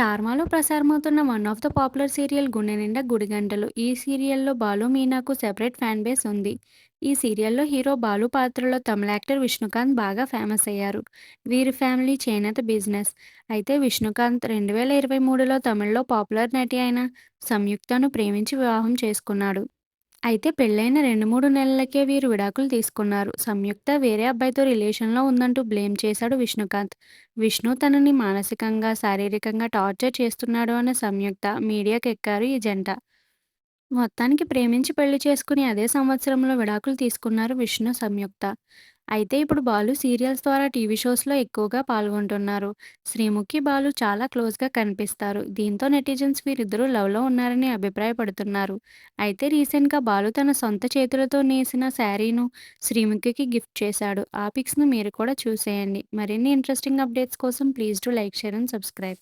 స్టార్మాలో ప్రసారమవుతున్న one of the popular serial Gunde Ninda Gudigantalu. ఈ సీరియల్‌లో బాలు, మీనాకు సెపరేట్ ఫ్యాన్ బేస్ ఉంది. ఈ సీరియల్‌లో హీరో బాలు పాత్రలో తమిళ యాక్టర్ విష్ణుకాంత్ బాగా ఫేమస్ అయ్యారు. వీరి ఫ్యామిలీ చేనేత బిజినెస్. అయితే విష్ణుకాంత్ 2023లో తమిళ్ళో పాపులర్ నటి అయిన సంయుక్తను ప్రేమించి వివాహం చేసుకున్నాడు. అయితే పెళ్ళైన రెండు మూడు నెలలకే వీరు విడాకులు తీసుకున్నారు. సంయుక్త వేరే అబ్బాయితో రిలేషన్‌లో ఉందంటూ బ్లేమ్ చేశాడు విష్ణుకాంత్. విష్ణు తనని మానసికంగా, శారీరకంగా టార్చర్ చేస్తున్నాడు అన్న సంయుక్త మీడియాకెక్కారు ఈ జంట. మొత్తానికి ప్రేమించి పెళ్ళి చేసుకుని అదే సంవత్సరంలో విడాకులు తీసుకున్నారు విష్ణు, సంయుక్త. అయితే ఇప్పుడు బాలు సీరియల్స్ ద్వారా టీవీ షోస్‌లో ఎక్కువగా పాల్గొంటున్నారు. శ్రీముఖి, బాలు చాలా క్లోజ్‌గా కనిపిస్తారు. దీంతో నెటిజన్స్ వీరిద్దరూ లవ్‌లో ఉన్నారని అభిప్రాయపడుతున్నారు. అయితే రీసెంట్‌గా బాలు తన సొంత చేతులతో నేసిన శారీను శ్రీముఖికి గిఫ్ట్ చేశాడు. ఆ పిక్స్‌ను మీరు కూడా చూసేయండి. మరిన్ని ఇంట్రెస్టింగ్ అప్డేట్స్ కోసం please to like, share and subscribe.